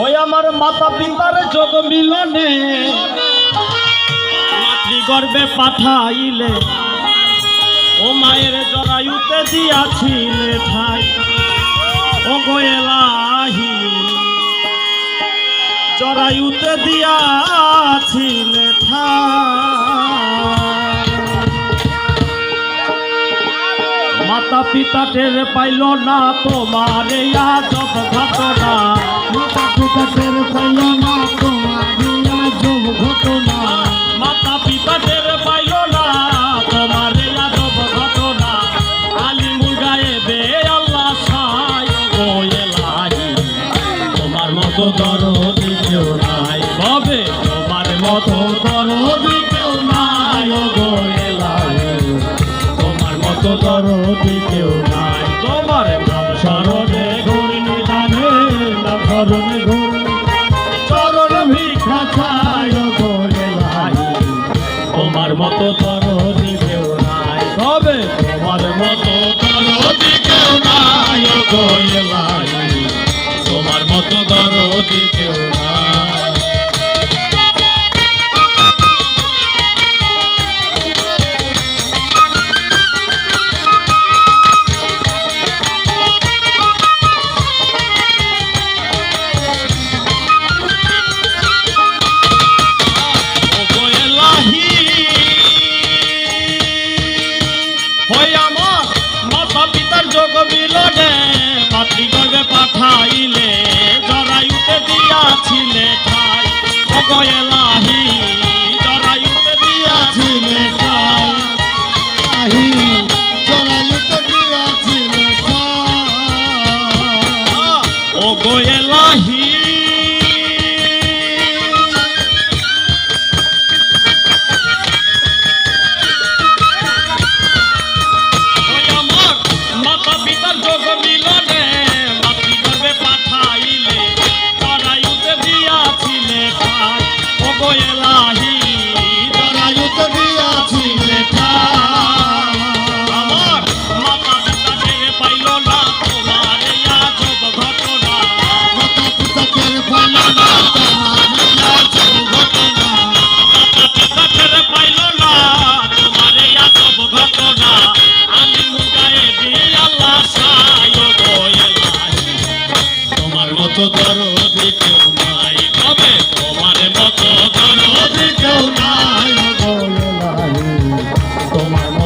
ওই আমার মাতা পিতার যোগ মিলনে। মাতৃগর্ভে পাঠাইলে, ও মায়ের জরায়ুতে দিয়াছিলে ভাই ও গোয়েলাহি জরায়ুতে দিয়াছিলে ভাই পিতা টের পাইল না তোমার আজব ঘটনা পিতা পিতা টের পাইল না তোমার আজব ঘটনা হবে? তোমার মতো দরদি কেউ নাই গো এলাই তোমার মতো দরদি কেউ নাই।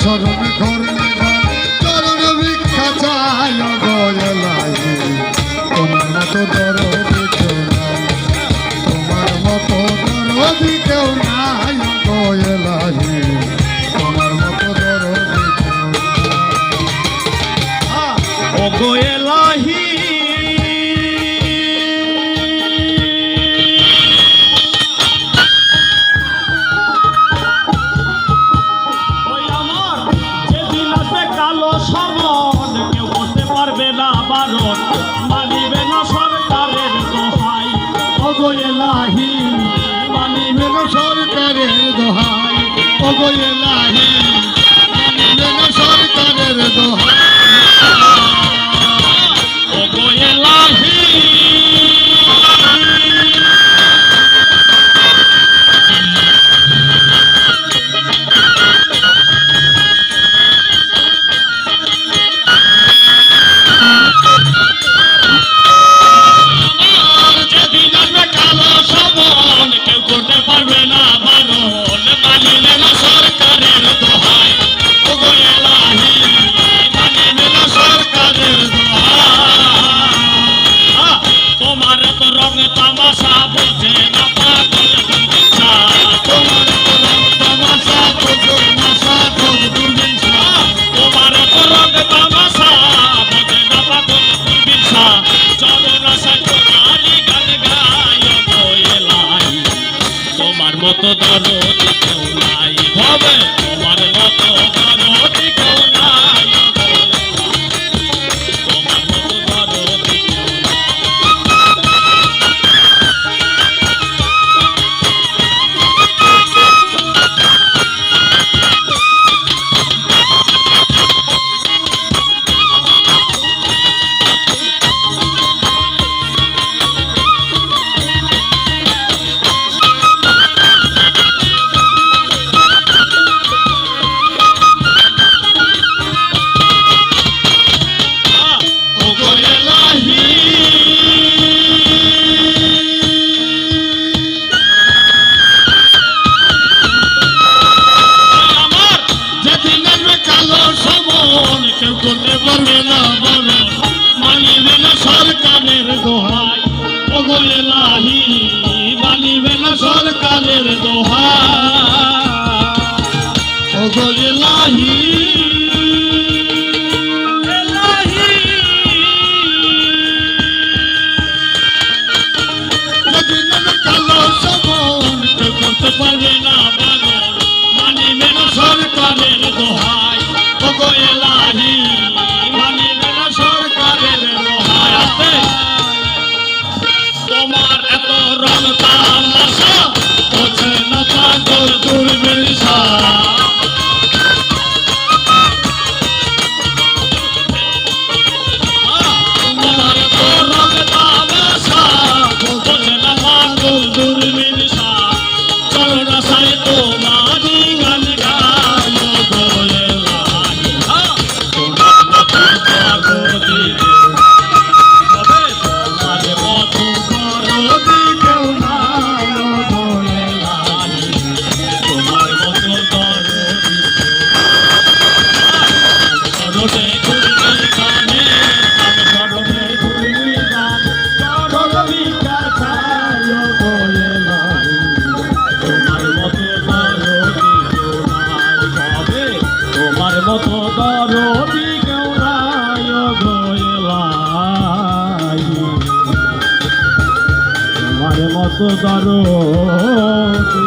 স্মরণ করলে চরণ ভিক্ষা চাই গলাই তোমার মতো দরদ তোমার মতো দরদ কেউ নাই গলাই তোমার মতো দরদ ও গোয়েলাহি বারণ মানিবে সরকারের দোহাই। ওগো এলাহি মানিবে সরকারের দোহাই। Amen. দোহা। ওগো ইলাহি ভাষায় তোমারি গান গাম বলে তোমার মতো তর রোটে দরদি গৌরায় গোয়েলাই তোমার মতো দরদি